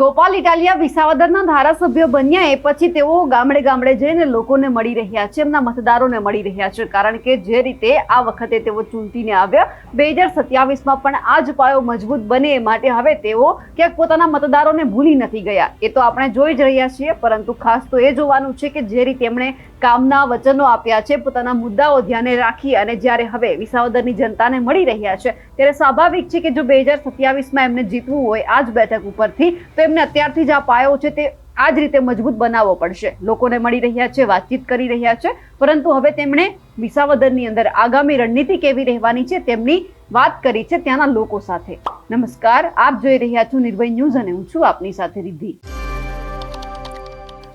ગોપાલ ઇટાલિયા વિસાવદરના ધારાસભ્ય બન્યા એ પછી તેઓ ગામડે ગામડે જઈને લોકોને મળી રહ્યા છે, એમના મતદારોને મળી રહ્યા છે, કારણ કે જે રીતે આ વખતે તેઓ ચૂંટીને આવ્યા, બે હજાર સત્યાવીસમાં પણ આ જ પાયો મજબૂત બને એ માટે હવે તેઓ ક્યાંક પોતાના મતદારોને ભૂલી નથી ગયા. એ તો આપણે જોઈ જ રહ્યા છીએ, પરંતુ ખાસ તો એ જોવાનું છે કે જે રીતે એમણે કામના વચનો આપ્યા છે, પોતાના મુદ્દાઓ ધ્યાને રાખી અને જ્યારે હવે વિસાવદરની જનતાને મળી રહ્યા છે, ત્યારે સ્વાભાવિક છે કે જો બે હજાર સત્યાવીસમાં એમને જીતવું હોય આ જ બેઠક ઉપરથી, તો એમને અત્યારથી જ આ પાયો છે તે આ જ રીતે મજબૂત બનાવવો પડશે. લોકોને મળી રહ્યા છે, વાતચીત કરી રહ્યા છે, પરંતુ હવે તેમણે વિસાવદરની અંદર આગામી રણનીતિ કેવી રહેવાની છે તેમની વાત કરી છે ત્યાંના લોકો સાથે. નમસ્કાર, આપ જોઈ રહ્યા છો નિર્ભય ન્યૂઝ અને હું છું આપની સાથે રિદ્ધિ.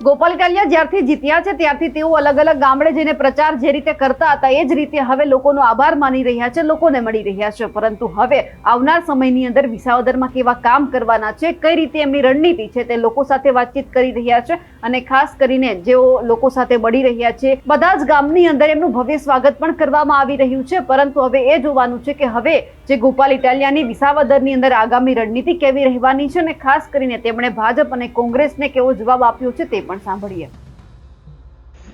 ગોપાલ ઇટાલિયા જ્યારથી જીત્યા છે, ત્યારથી તેઓ અલગ અલગ ગામડે જઈને પ્રચાર જે રીતે કરતા હતા, એ જ રીતે હવે લોકોનો આભાર માની રહ્યા છે, લોકોને મળી રહ્યા છે. પરંતુ હવે આવનાર સમયની અંદર વિસાવદરમાં કેવા કામ કરવાના છે, કઈ રીતે એમની રણનીતિ છે, તે લોકો સાથે વાતચીત કરી રહ્યા છે અને ખાસ કરીને જેઓ લોકો સાથે મળી રહ્યા છે, બધા જ ગામની અંદર એમનું ભવ્ય સ્વાગત પણ કરવામાં આવી રહ્યું છે. પરંતુ હવે એ જોવાનું છે કે હવે જે ગોપાલ ઇટાલિયાની વિસાવદરની અંદર આગામી રણનીતિ કેવી રહેવાની છે અને ખાસ કરીને તેમણે ભાજપ અને કોંગ્રેસને કેવો જવાબ આપ્યો છે તે પણ સાંભળીએ.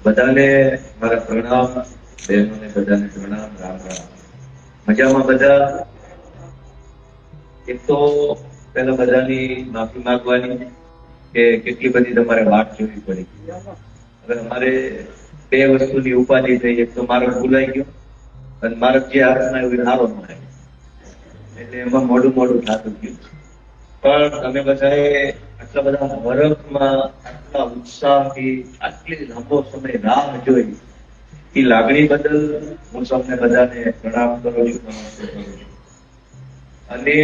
બધાને મારા પ્રણામ, બહેનોને બધાને પ્રણામ, રામ રામ. મજામાં બધા? એક તો પહેલા બધાની માફી માંગવાની કે કેટલી બધી તમારે વાત જોવી પડી. હવે અમારે બે વસ્તુની ઉપાધિ થઈ, એક તો મારો ભૂલાઈ ગયો અને મારો જે હાથમાં એવું સારો મળે એટલે એમાં મોડું મોડું થતું ગયું. પણ તમે બધાએ આટલા બધા વર્ષમાં આટલા ઉત્સાહથી, આટલી લાંબો સમય રાહ જોઈ, એ લાગણી બદલ હું તમને બધાને પ્રણામ કરું છું. અને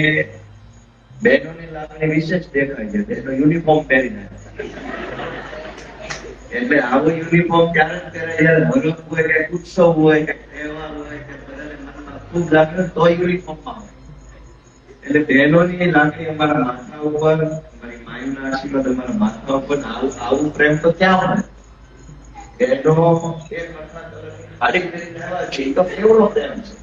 બહેનોની લાગણી વિશેષ દેખાય છે. બહેનો યુનિફોર્મ પહેરીને એટલે આવો યુનિફોર્મ ક્યારે જ પહેરાય જ્યારે હરખ હોય કે ઉત્સવ હોય કે તહેવાર હોય, કે બધાને ખૂબ લાગે તો યુનિફોર્મમાં હોય. એટલે બહેનોની લાગણી અમારા માથા ઉપર માયુના આશીર્વાદ અમારા માથા ઉપર આવું પ્રેમ તો ક્યાં કેવડો પ્રેમ છે.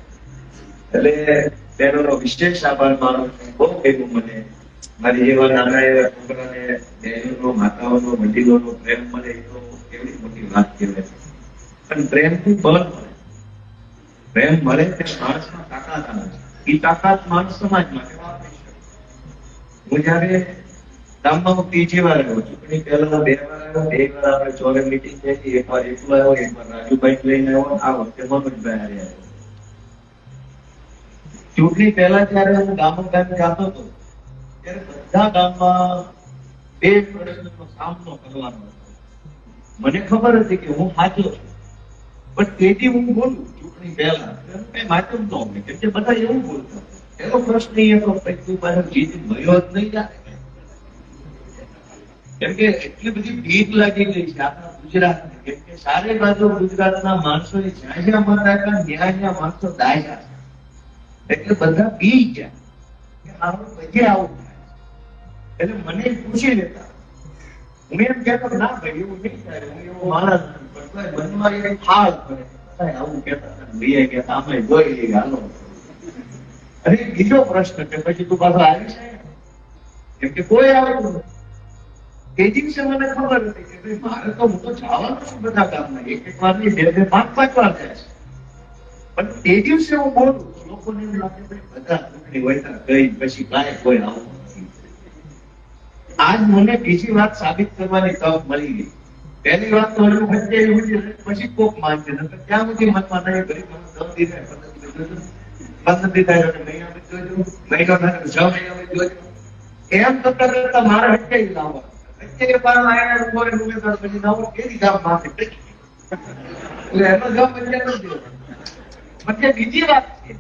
માતાઓનો, વડીલોનો પ્રેમ મળે એ તો મોટી વાત કહેવાય પણ પ્રેમથી બળ મળે. પ્રેમ મળે તે માણસમાં તાકાત આવે છે. એ તાકાત માણસ સમાજ માટે વાપરી હું જયારે ગામમાં ત્રીજી વાર આવ્યો ચૂંટણી પહેલા બે વાર આવ્યો, બે વાર આપણે ચોરે મીટિંગ થઈ એક વાર એકલો આવ્યો, એક વાર રાજુભાઈ લઈને આવ્યો, આ વખતે મનોજભાઈ હારે આવ્યો. ચૂંટણી પહેલા જયારે હું ગામો ગામ જાતો હતો, ત્યારે બધા ગામમાં બે પ્રશ્નનો સામનો કરવાનો હતો. મને ખબર હતી કે હું સાચો છું. પણ તેથી હું બોલું, ચૂંટણી પહેલા. કઈ માધ્યમ ન હોય. કેમ કે બધા એવું બોલતા એનો પ્રશ્ન એ હતો કે તું પાછો જીત ભયો જ નહીં જાય કેમ કે એટલી બધી ભીખ લાગી ગઈ છે. આપણા ગુજરાતને. કેમ કે સારે બાજુ ગુજરાતના માણસો જ્યાં જ્યાં મત આપ્યા ત્યાં જ્યાં માણસો દાયા છે એટલે બધા બી ગયા. કે આવું બધે આવું થાય. એટલે મને પૂછી લેતા. હું એમ કહેતો, ના ભાઈ, એવું નહીં થાય. હું એવો માણસ નથી. પણ તોય મનમાં એક ખાસ પડે. બધાય આવું કહેતા હતા. ભાઈએ કે આમે જોઈ લઈએ, હાલો. અને બીજો પ્રશ્ન કે, પછી તું પાછો આવી છે કેમ કે કોઈ આવતું નથી. એ દિવસે મને ખબર હતી કે ભાઈ મારે તો હું તો જવાનો છું બધા ગામમાં. એક એક વાર નહીં બે બે પાંચ પાંચ વાર જાય છે. પણ તે દિવસે હું બોલું લોકોને એમ લાગે ભાઈ બધા ચૂંટણી વળતા ગઈ પછી કાંઈ કોઈ આવું આજ મને બીજી વાત સાબિત કરવાની તક મળી ગઈ. પહેલી વાત તો હજુ વચ્ચે એવું પછી કોક નકર ત્યાં સુધી મનમાં નહીં ગરીબ મને દસ દી થાય, પંદર મહિના જોજો. મહિનો જોજો. એમ કરતા કરતા મારા હટકે લાવવા. પાછો આયા ઊભો રહીને ઊભો થયો, પછી નવો કેવી ગામમાંથી એટલે એનો જવાબ નથી દેવાનો. વચ્ચે બીજી વાત છે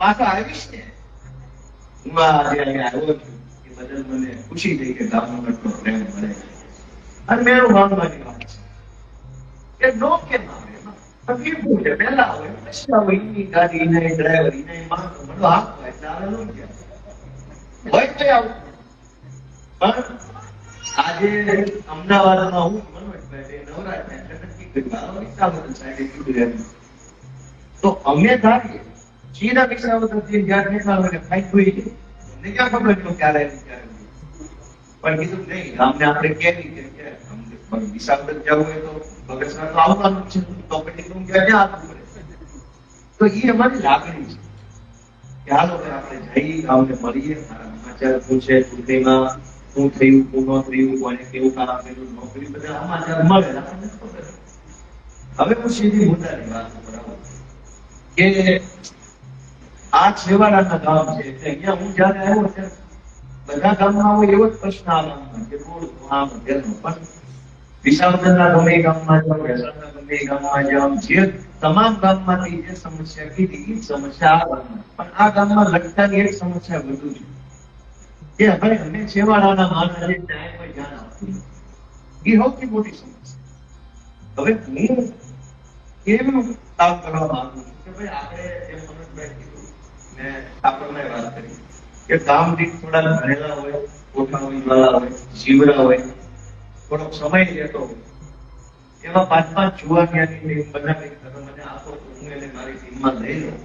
પાછો આવીશ ને હું આજે અહીંયા આવ્યો છું એ બદલ મને ખુશી થઈ કે ગામનો પ્રેમ મળે અને મેરું માનવાની વાત છે. કે નો કેમ આવે? એમાં છે? પહેલા આવે પછી આવે એની ગાડી એના ડ્રાઈવર એના માણસો બધું આપવા એટલે આવે નો કેમ? હોય તો આવું. પણ આજે અમદાવાદમાં હું તો અમે ધારીએ ચીના પૈસા થી જ્યાં નીકળવા માટે ફાઈટ હોય છે મને ક્યાં ખબર છે ક્યારે. પણ કીધું, નહીં અમને આપણે કે અમને વિશાલગઢ જવું હોય તો બગસરા તો આવવાનું છે. તો પછી તું ક્યાં ક્યાં આવવું તો એ અમારી લાગણી છે કે હાલો આપણે જઈ અમને મળીએ, મારા સમાચાર શું ચૂંટણીમાં શું થયું શું ન થયું કોને કેવું કામ કર્યું ન કર્યું બધા સમાચાર મળે હવે હું સીધી મુદ્દાની વાત કે આ છેવાડાના ગામ છે એટલે અહીંયા હું જયારે આવ્યો ત્યારે બધા ગામમાં હોય એવો જ પ્રશ્ન આ કે રોડ આમ તેમ પણ વિસાવદરના ગમે ગામમાં જાઓ વેસણના ગમે ગામમાં જાઓ જે તમામ ગામમાંથી જે સમસ્યા કીધી એ સમસ્યા આ ગામમાં પણ આ ગામમાં લગતાની એક સમસ્યા વધુ છે. કે હવે અમે છેવાડાના માણસ જે ન્યાયમાં ધ્યાન આપતું એ સૌથી મોટી સમસ્યા. હવે હું કેમ કામ કરવા માંગુ છું કે ભાઈ, આપણે એમ મનોજભાઈ કીધું, મેં આપણને વાત કરી કે કામ દીઠ થોડા ભરેલા હોય, ગોઠવણી હોય, જીવડા હોય, થોડોક સમય લેતો હોય, એવા પાંચ પાંચ જુવાનિયાની ટીમ બનાવી તમે મને આપો, હું એને મારી ટીમમાં લઈ લઉં.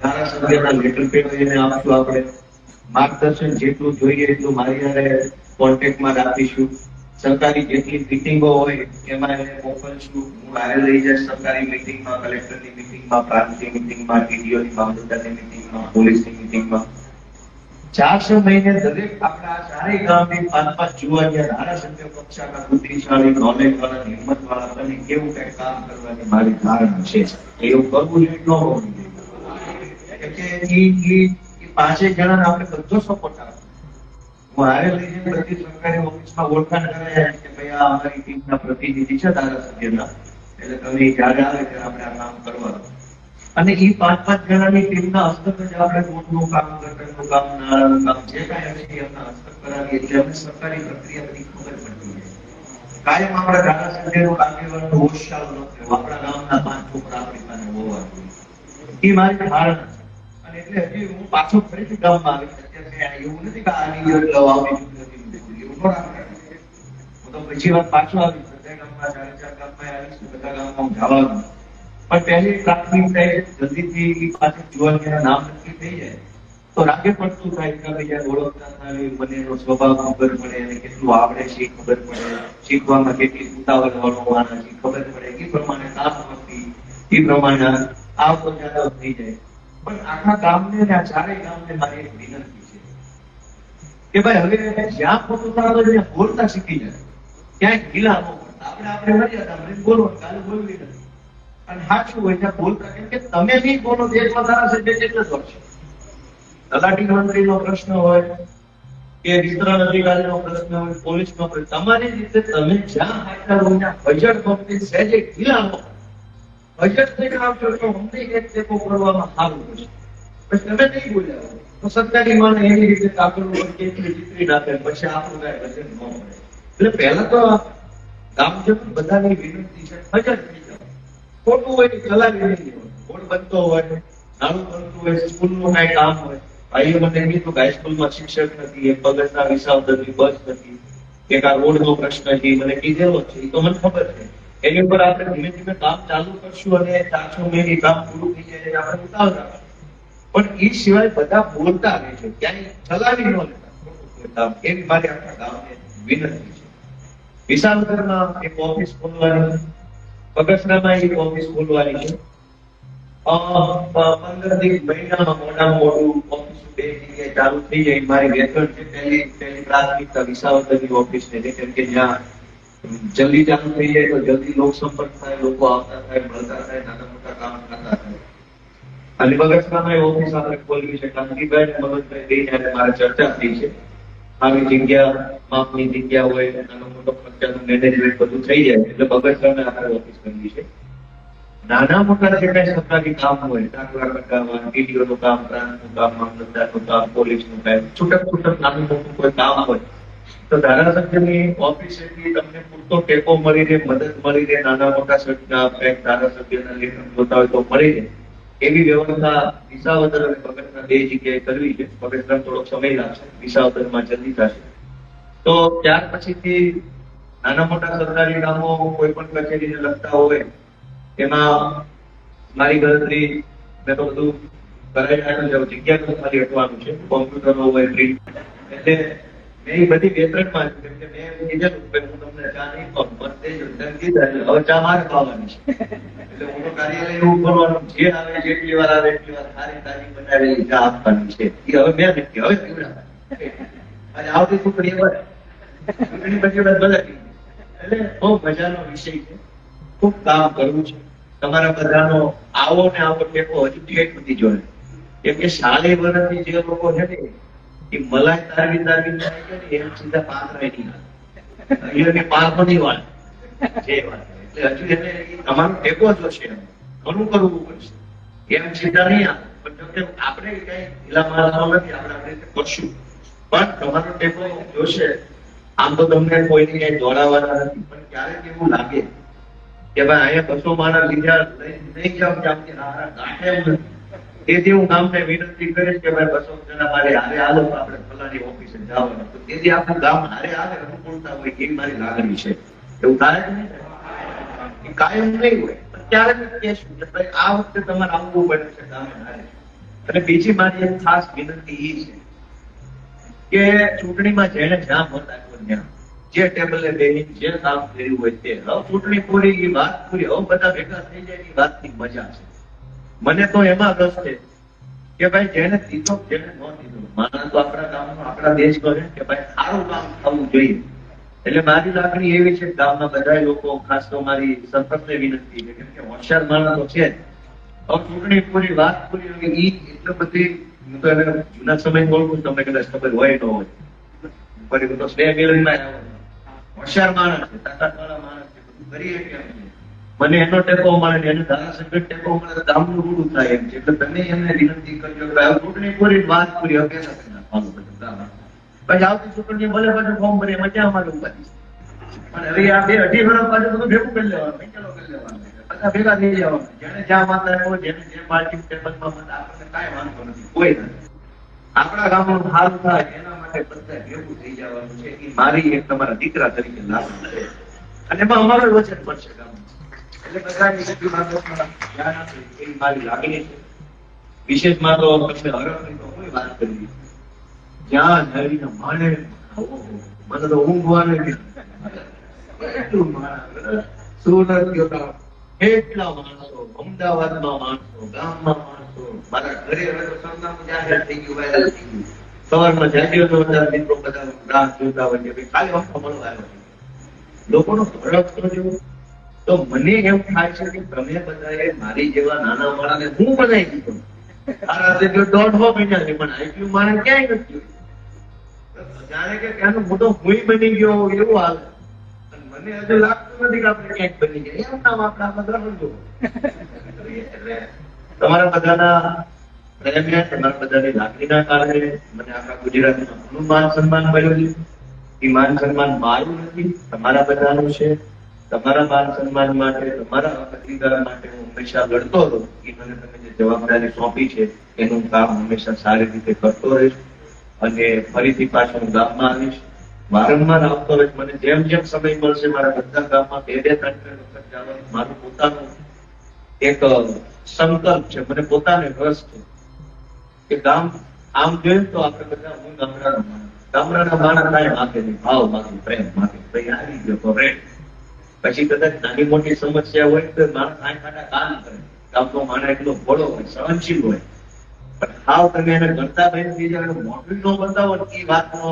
ધારાસભ્યના લેટર પેડ એને આપશું આપણે. માર્ગદર્શન જેટલું જોઈએ એટલું મારી જયારે કોન્ટેક્ટમાં રાખીશું સરકારી જેટલી મિટિંગો હોય, એમાં એને મોકલશું. હું હારે લઈ જઈશ સરકારી મિટિંગમાં કલેક્ટરની મિટિંગમાં પ્રાંતની મિટિંગમાં ટીડીઓની મામલતદારની મિટિંગમાં પોલીસની મિટિંગમાં ચારસો મહિને દરેક આપણા ચારેય ગામની પાંચ પાંચ જુવાનિયા ધારાસભ્ય, કક્ષાના બુદ્ધિશાળી નોલેજ વાળા હિંમત વાળા બને કેવું કઈ કામ કરવાની મારી ધારણા છે. એવું કરવું જોઈએ, ન હોવું જોઈએ. પાંચેય જણાને આપણે બધો સપોર્ટ આપો મારે લઈને બધી સરકારી ઓફિસમાં ઓળખાણ કરાય કે ભાઈ આ અમારી ટીમના પ્રતિનિધિ છે ધારાસભ્યના. એટલે તમે જ્યારે આવે ત્યારે આપણે આ કામ કરવાનું. અને એ પાંચ પાંચ જણાની ટીમના હસ્તક જ આપણે રોડનું કામ ગટરનું કામ નાળાનું કામ જે કાંઈ હશે એમના હસ્તક કરાવીએ એટલે અમને સરકારી પ્રક્રિયા બધી ખબર પડતી હોય કાયમ આપણા ધારાસભ્યનું આગેવાનનું હોશ ચાલુ ન થયું. આપણા ગામના પાંચ છોકરા આપણી પાસે હોવા જોઈએ. એ મારી ધારણા અને એટલે હજી તો રાગે પડતું થાય કે ભાઈ યાર ઓળખતા થાય, મને એનો સ્વભાવ ખબર પડે અને કેટલું આવડે છે ખબર પડે. શીખવામાં કેટલી ઉતાવળ વાળો માણસ ખબર પડે. એ પ્રમાણે નામ કરતી એ પ્રમાણે આવતો જાતો થઈ જાય. પણ આખા ગામને અને આ ચારેય ગામને મારી એક વિનંતી છે કે ભાઈ હવે જ્યાં થતું હોય બોલતા શીખી જાય. ક્યાંય ગીલા ન આપણે આપણે મર્યાદા મને બોલો કાલે બોલવી નથી. અને સાચું હોય ત્યાં બોલતા, કેમ કે તમે નહીં બોલો એક ધારાસભ્ય જેટલો જ વર્ષ તલાટી મંત્રીનો પ્રશ્ન હોય કે વિતરણ અધિકારીનો પ્રશ્ન હોય, પોલીસનો પ્રશ્ન તમારી રીતે તમે જ્યાં હાજર હોય ત્યાં બજેટ કંપની સહેજે ગીલા ન પડશે તમે નહીં બોલ્યા તો સરકારી માને પછી આપણું ન મળે. એટલે પહેલા તો ગામજનો ખોટું હોય ચલાવી નહીં હોય બનતું હોય કાંઈ કામ હોય ભાઈએ મને કીધું કે શિક્ષક નથી, એક પગથના નથી બસ નથી કે આ રોડનો પ્રશ્ન છે મને કીધેલો છે તો મને ખબર છે. એની ઉપર આપણે ધીમે ધીમે કામ ચાલુ કરશું અને ચારસો મહિને કામ પૂરું થઈ જાય આપણે ઉતાવળ રાખશું. પણ એ સિવાય બધા બોલતા રહે છે. ક્યાંય ચલાવી ન લેતા. એવી મારી આપણા ગામને વિનંતી છે. વિશાલગરમાં એક ઓફિસ ખોલવાની, બગસરામાં એક ઓફિસ ખોલવાની છે. પંદર દિવસ મહિનામાં મોટામાં મોટું ઓફિસ બે જગ્યાએ ચાલુ થઈ જાય. મારી વેતન છે પહેલી પહેલી પ્રાથમિકતા વિસાવદરની ઓફિસ ને કેમ કે જ્યાં જલ્દી ચાલુ થઈ જાય તો જલ્દી લોક સંપર્ક થાય, લોકો આવતા થાય, મળતા થાય, નાના મોટા કામ થતા થાય. અને મગજમાં મેં ઓફિસ આપણે ખોલવી છે કાંતિભાઈ અને મનોજભાઈ બે જયારે મારે ચર્ચા થઈ છે આવી જગ્યા, માપની જગ્યા હોય, નાનો મોટો ખર્ચાનું મેનેજમેન્ટ બધું થઈ જાય એટલે બગસરામાં આપણે ઓફિસ બનવી છે. નાના મોટા જે કઈ સરકારી કામ હોય દાખલા કામ ટીડીઓ નું કામ, પ્રાંતનું કામ, મામલતદારનું કામ, પોલીસનું કામ, છૂટક છૂટક નાનું મોટું કોઈ કામ હોય તો ધારાસભ્યની ઓફિસેથી તમને પૂરતો ટેકો મળી રહે, મદદ મળી રહે, નાના મોટા સટના પેક ધારાસભ્યના લેખન જોતા હોય તો મળી રહે. એવી વ્યવસ્થા વિસાવદર અને પગથના બે જગ્યાએ કરવી છે. પગથના થોડોક સમય લાગશે, વિસાવદરમાં જલ્દી થશે. તો ત્યાર પછીથી નાના મોટા સરકારી કામો કોઈ પણ કચેરીને લગતા હોય, એમાં મારી ગણતરી મેં તો બધું કરાવી જગ્યા તો ખાલી અટવાનું છે. કોમ્પ્યુટરો હોય પ્રિન્ટ એટલે મેં બહુ મજાનો વિષય છે. ખૂબ કામ કરવું છે. તમારા બધાનો આવો ને આવો ટેકો હજી ઠેઠ નથી જોડે કેમ કે સાલે વર્ષથી જે લોકો છે ને એ મલાઈ તારવી તારવી એમ સીધા પાત્રા નહીં. અહીંયાની પાકોની વાત જે વાત એટલે હજુ એને તમારો ટેકો જોશે. ઘણું કરવું પડશે. એમ સીધા નહીં પણ આપણે કઈ ઢીલા માણસો નથી આપણે આપણે કરશું. પણ તમારો ટેકો જોશે. આમ તો તમને કોઈની કઈ દોડાવવાના નથી. પણ ક્યારેક એવું લાગે કે ભાઈ અહીંયા બસો માણસ લીધા લઈ જાવ કે. તેથી હું ગામને વિનંતી કરીશ કે ભાઈ બસો જણા મારે હારે હાલો આપણે ફલાની ઓફિસે જવાનું તો તેથી આપણું ગામ હારે હારે અનુકૂળતા હોય એવી મારી લાગણી છે. એવું જ નહીં કાયમ નહીં હોય. ત્યારે કહેશું કે ભાઈ આ વખતે તમારે આવવું પડે છે ગામે હારે. અને બીજી મારી એક ખાસ વિનંતી એ છે કે ચૂંટણીમાં જેને જ્યાં મત આપ્યો ત્યાં, જે ટેબલે બેસી જે કામ કર્યું હોય તે, હવે ચૂંટણી પૂરી, એ વાત પૂરી, હવે બધા ભેગા થઈ જાય એ વાતની મજા છે. મને તો એમાં રસ છે કે ભાઈ જેને દીધો જેને ન દીધો મારા તો આપણા ગામનો આપણા દેશ કહે કે ભાઈ સારું કામ થવું જોઈએ. એટલે મારી લાગણી એવી છે ગામના બધા લોકો, ખાસ તો મારી સરપંચને વિનંતી છે, કેમ કે હોશિયાર માણસ તો છે હવે ચૂંટણી પૂરી, વાત પૂરી હવે ઈ એટલે બધી, હું તો એને જૂના સમય બોલું તમને કદાચ ખબર હોય ન હોય. પણ હું તો સ્નેહ મેળવીમાં હોશિયાર માણસ છે, તાકાતવાળા માણસ છે, બધું કરી શકે. મને એનો ટેકો મળે ને એને ધારાસભ્ય ટેકો મળે ગામનું રૂડું થાય એમ છે. એટલે તમે એમને વિનંતી કરજો કે ચૂંટણી પૂરી વાત પૂરી હવે પછી આવતી ચૂંટણી ભલે પાછું ફોર્મ ભરી મજા અમારે ઉપાધિ? પણ હવે આ બે અઢી વર્ષ પાછું બધું ભેગું કરી લેવાનું પૈસાનો કરી લેવાનું. બધા ભેગા થઈ જવાનું. જેને જ્યાં માતા હોય જેને જે પાર્ટી ટેબલમાં મત આપણને કાંઈ વાંધો નથી. કોઈ નથી. આપણા ગામનું હાલ થાય, એના માટે બધા ભેગું થઈ જવાનું છે. એ મારી એક તમારા દીકરા તરીકે લાભ છે. અને એમાં અમારો વચન પડશે ગામમાં એટલે બધાની તો જ્યાં નરીને માને, મને તો ઊંઘવાને એટલું માણસ સુરત ગયો અમદાવાદમાં માણસો, ગામમાં માણસો, મારા ઘરે સવારમાં જાગ્યો તો બધા મિત્રો બધા મળવા લોકોનો ફરક તો તો મને એમ થાય છે કે તમે બધાએ મારી જેવા નાના માળાને હું બનાવી દીધો? આ રાતે જો દોઢ મહિના છે, પણ આઈપીયુ મારે ક્યાંય નથી જાણે કે ત્યાંનો મોટો હુંય બની ગયો એવું હાલ. મને હજુ લાગતું નથી કે આપણે ક્યાંક બની ગયા. એમ નામ આપણે બધા સમજો તમારા બધાના પ્રેમને તમારા બધાની લાગણીના કારણે મને આખા ગુજરાતમાં ઘણું માન સન્માન મળ્યું છે. એ માન સન્માન મારું નથી, તમારા બધાનું છે. તમારા માન સન્માન માટે, તમારા અધિકાર માટે હું હંમેશા લડતો હતો એ મને તમે જે જવાબદારી સોંપી છે, એનું કામ હંમેશા સારી રીતે કરતો રહીશ અને ફરીથી પાછો હું ગામમાં આવીશ. વારંવાર આવતો રહીશ. મને જેમ જેમ સમય મળશે, મારા બધા ગામમાં બે બે ત્રણ ત્રણ વખત જવાનું મારું પોતાનું એક સંકલ્પ છે. મને પોતાને રસ છે કે ગામ આમ જોઈએ તો આપણે બધા હું ગામડાનો ગામડાના માણસ કાંઈ માગે નહીં. ભાવ માગે પ્રેમ માગે ભાઈ આવી ગયો તો પછી કદાચ નાની મોટી સમસ્યા હોય તો મારા આંખ આડા કામ કરે. ગામનો માણસ એટલો ભોળો હોય, સહનશીલ હોય. પણ હાવ તમે એને ગણતા ભાઈ થઈ જાય ન બતાવો એ વાતનો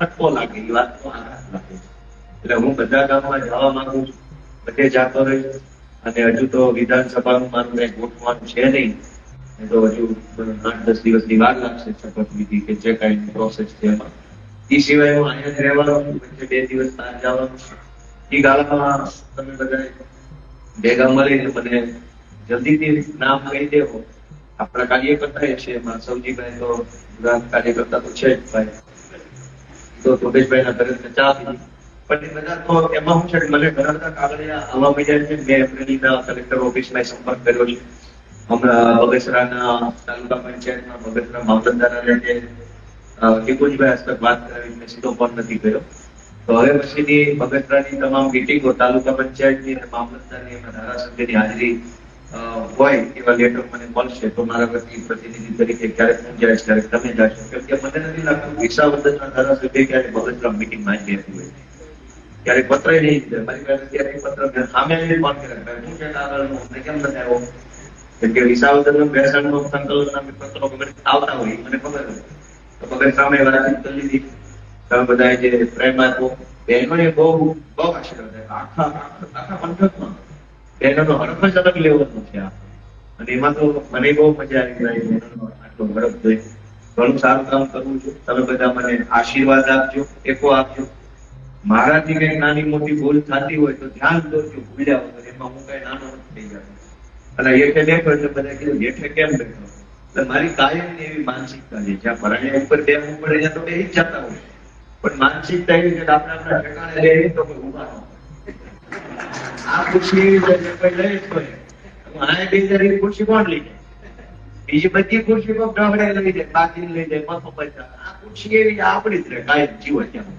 ખટકો લાગે એ વાતનો આઘાત લાગે. એટલે હું બધા ગામમાં જવા માંગુ છું. બધે જાતો રહીશ. અને હજુ તો વિધાનસભાનું મારું કઈ ગોઠવાનું છે નહીં. તો હજુ આઠ દસ દિવસની વાર લાગશે શપથવિધિ કે જે કઈ પ્રોસેસ છે એમાં. એ સિવાય હું અહીંયા રહેવાનો છું બે દિવસ બહાર જવાનું છું. એ ગાળામાં તમે બધા ભેગા મળીને મને જલ્દીથી નામ કહી દેવો. આપણા કાર્યકર્તા છે એમાં સૌજીભાઈ તો ગુજરાત કાર્યકર્તા તો છે ભાઈ. તો સુરેશભાઈના ઘરે ચા પીધી. બધા એમાં છે મને ઘણા કાગળિયા આવવા મળ્યા છે. મેં એપ્રિલના કલેક્ટર સંપર્ક કર્યો છે. હમણાં બગસરાના તાલુકા પંચાયતમાં બગસરા માવતંદારા જે નિકુંજભાઈ હસ્તક વાત કરાવી સીધો ફોન નથી કર્યો. તો હવે પછીની બગસરાની તમામ મિટિંગો તાલુકા પંચાયતની અને મામલતદારની અને ધારાસભ્યની હાજરી હોય એવા લેટર મને મળશે તો મારા વતી પ્રતિનિધિ તરીકે ક્યારેક હું જાય ક્યારેક તમે જાશો. કેમ કે મને નથી લાગતું વિસાવદરના ધારાસભ્ય ક્યારેક બગસરા મિટિંગમાં આવી જતી હોય. ક્યારેક પત્ર નહીં મારી પાસે ક્યારેક પત્ર સામે ફોન કર્યા. ભાઈ, છે? અમને કેમ નથી આવ્યો? કેમ કે વિસાવદરનો બેસાડનો સંકલનના પત્રો આવતા હોય મને ખબર તો પગડ સામે વાતચીત કરી લીધી. તમે બધા જે પ્રેમ આપ્યો બહેનોએ બહુ બહુ આશીર્વાદ આપ્યા. આખા આખા પંથકમાં બહેનોનો હરખ જ અલગ લેવો છે અને એમાં તો મને બહુ મજા આવી જાય બહેનોનો આટલો હરખ જોઈ. ઘણું સારું કામ કરવું છું. તમે બધા મને આશીર્વાદ આપજો એકો આપજો. મારાથી કઈ નાની મોટી ભૂલ થતી હોય તો ધ્યાન દોરજો ભૂલ્યા વગર. એમાં હું કઈ નાનો નથી થઈ જતો. અને હેઠે બેઠો એટલે બધા કીધું, હેઠે કેમ બેઠો? એટલે મારી કાયમની એવી માનસિકતા છે. જ્યાં ભરણિયા ઉપર હું પડે, ત્યાં તો બે જતા હોય. પણ માનસિક એવી છે આપણે આપણા ઠેકાણે લઈએ તો કોઈ ઊભા ન આ છે કોઈ લઈ જ કોઈ. બેસી જરી ખુરશી કોણ લઈ બીજી બધી ખુશી કોઈ ઢોંગળે લઈ જાય બાકી લઈ જાય મફત પૈસા આ ખુશી એવી આપણી જ રહે કાયમ જીવો ત્યાં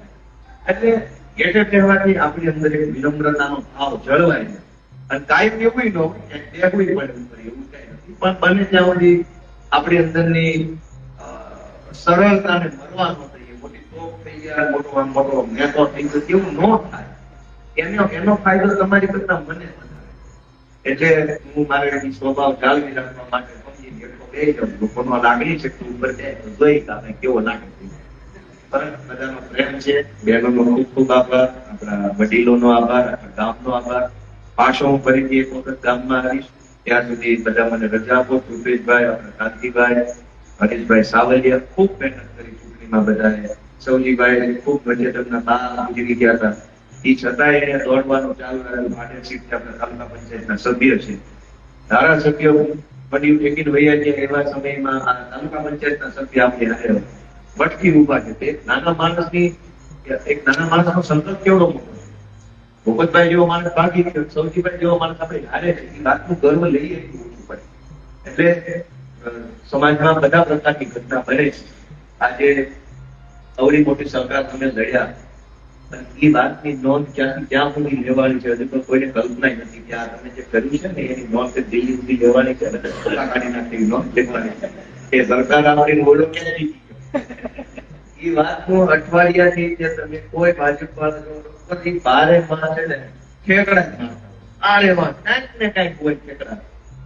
એટલે હેઠે કહેવાથી આપણી અંદર એક વિનમ્રતાનો ભાવ જળવાય છે. અને કાયમ એવું ન હોય એવું પડે એવું કઈ નથી. પણ બને ત્યાં સુધી આપણી અંદરની સરળતાને મરવા મોટી થઈ આભાર આપણા ગામનો આભાર પાછો હું ફરીથી એક વખત ગામમાં આવીશ ત્યાં સુધી બધા મને રજા આપો રૂપેશભાઈ આપણા કાંતિભાઈ હરીશભાઈ સાવલિયા ખૂબ મહેનત કરી ચૂંટણીમાં બધાએ સૌજીભાઈ ખૂબ વચ્ચે બા ગુજરી ગયા હતા. એ છતાં એને દોડવાનું ચાલુ રાખ્યું ભાડે સીટ આપણા તાલુકા પંચાયતના સભ્ય છે. ધારાસભ્ય બની ટેકીને ગયા એવા સમયમાં આ તાલુકા પંચાયતના સભ્ય આપણે હારે ભટકી ઊભા છે. તે નાના માણસની, એક નાના માણસનો સંકલ્પ કેવડો મોટો ભૂપતભાઈ જેવો માણસ ભાગી ગયો, સૌજીભાઈ જેવો માણસ આપણે હારે છે. એ વાતનું ગર્વ લઈએ એટલે સમાજમાં બધા પ્રકારની ઘટના બને છે. આજે અવળી મોટી સરકાર તમે લડ્યા. એ વાતની નોંધ ક્યાંથી, ક્યાં સુધી લેવાની છે, હજુ કોઈને કલ્પના નથી કે આ તમે જે કર્યું છે ને, એની નોંધ દિલ્હી સુધી લેવાની છે નોંધ લેવાની છે. એ સરકાર આપણી બોલો ક્યાં જીતી એ વાતનું અઠવાડિયાથી જે તમે કોઈ ભાજપ વાળા બારે માં છે ને હોય. આરે માં કાંઈક ને કાંઈક હોય ઠેકડા આ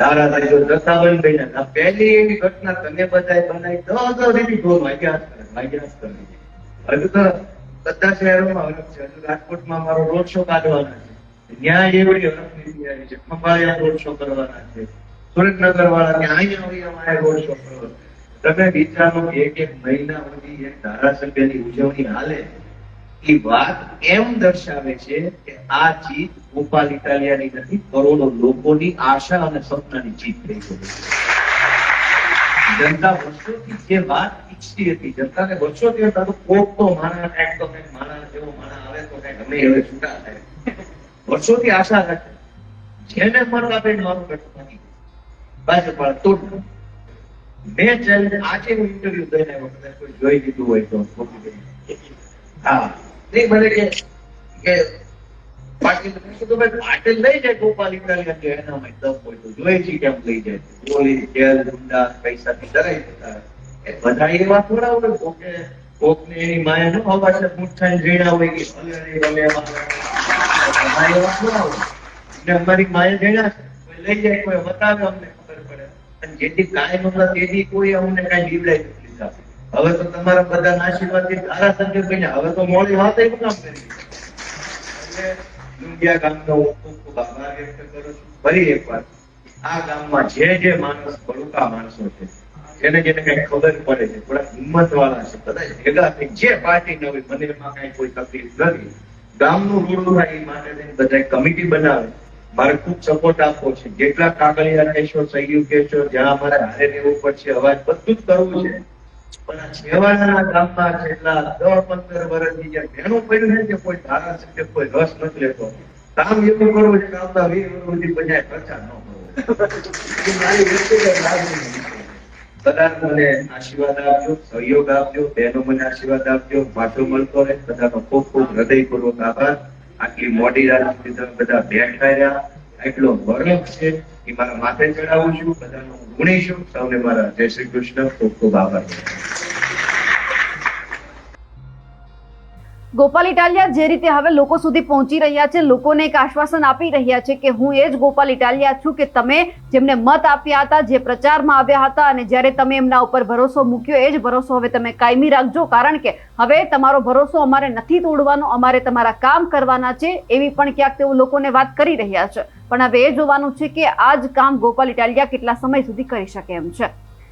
ધારાસભ્યો દશાબંધ થઈ જાય પહેલી એવી ઘટના તમે બધાએ બનાવી દહ દહ દીધી ઢોલ વાગ્યા કરે વાગ્યા કરે. હજુ તો બધા શહેરોમાં અલગ છે, હજુ રાજકોટમાં મારો રોડ શો કાઢવાના છે. ત્યાં એવડી અલગ આવી છે, ખંભાળિયા રોડ શો કરવાના છે સુરેન્દ્રનગર વાળા ત્યાં અહીંયા આવી રોડ શો કરવાનો. તમે વિચારો એક એક મહિના સુધી એક ધારાસભ્યની ઉજવણી હાલે. એ વાત એમ દર્શાવે છે કે આ જીત ગોપાલ ઇટાલિયાની નથી, કરોડો લોકોની આશા અને સ્વપ્નની જીત થઈ ગઈ જનતા વર્ષોથી જે વાત ઈચ્છતી હતી જનતાને વર્ષોથી હતા તો કોક તો માણા કાંઈક તો કાંઈક માણા જેવો માણા આવે તો કાંઈક અમે હવે છૂટા થાય. વર્ષોથી આશા રાખે. જેને મત આપે મારું ભાગી ભાજપ તોડ મેં આજે ઇન્ટરવ્યુ દઈને વખતે કોઈ જોઈ લીધું હોય તો હા. નહીં ભલે કે અમારી માયા જીણા છે. કોઈ લઈ જાય, કોઈ બતાવે, અમને ખબર પડે. અને જેથી કાયમ હતા તેથી કોઈ અમને કાંઈ લીવડાવી નથી હવે તો તમારા બધા આશીર્વાદથી ધારાસભ્ય બન્યા. હવે તો મોડી વાત એ કામ કરી. એટલે ડુંગિયા ગામનો ખૂબ ખૂબ આભાર વ્યક્ત કરું છું. ફરી એકવાર, આ ગામમાં જે જે માણસ બળુકા માણસો છે, જેને જેને કઈ ખબર પડે છે, થોડા હિંમત વાળા છે બધા ભેગા થઈ, જે પાર્ટી ન હોય, મને એમાં કઈ કોઈ તકલીફ નથી. ગામનું રૂડું થાય એ માટે બધા કમિટી બનાવે. મારે ખૂબ સપોર્ટ આપવો છે. જેટલા કાગળિયા કહેશો, સહયોગ કહેશો, જ્યાં અમારે હારે રહેવું પડશે, અવાજ બધું જ કરવું છે. છેવાડાના ગામમાં છેલ્લા દસ. મને આશીર્વાદ આપજો, સહયોગ આપજો, બહેનો મને આશીર્વાદ આપજો પાછો મળતો રહે. બધાનો ખૂબ ખૂબ હૃદયપૂર્વક આભાર. આટલી મોડી રાત સુધી તમે બધા બેઠા રહ્યા આટલો બરફ છે એ મારા માથે ચડાવું છું, બધાનો છું. સૌને મારા જય શ્રી કૃષ્ણ, ખૂબ ખૂબ આભાર. ગોપાલ ઇટાલિયા, જે રીતે હવે લોકો સુધી પહોંચી રહ્યા છે, લોકોને એક આશ્વાસન આપી રહ્યા છે કે હું એ જ ગોપાલ ઇટાલિયા છું કે તમે જેમને મત આપ્યા હતા, જે પ્રચારમાં આવ્યા હતા અને જ્યારે તમે એમના ઉપર ભરોસો મૂક્યો, એ જ ભરોસો હવે તમે કાયમી રાખજો. કારણ કે હવે તમારો ભરોસો અમારે નથી તોડવાનો, અમારે તમારા કામ કરવાના છે, એવી પણ ક્યાંક તેઓ લોકોને વાત કરી રહ્યા છે. પણ હવે એ જોવાનું છે કે આ જ કામ ગોપાલ ઇટાલિયા કેટલા સમય સુધી કરી શકે એમ છે.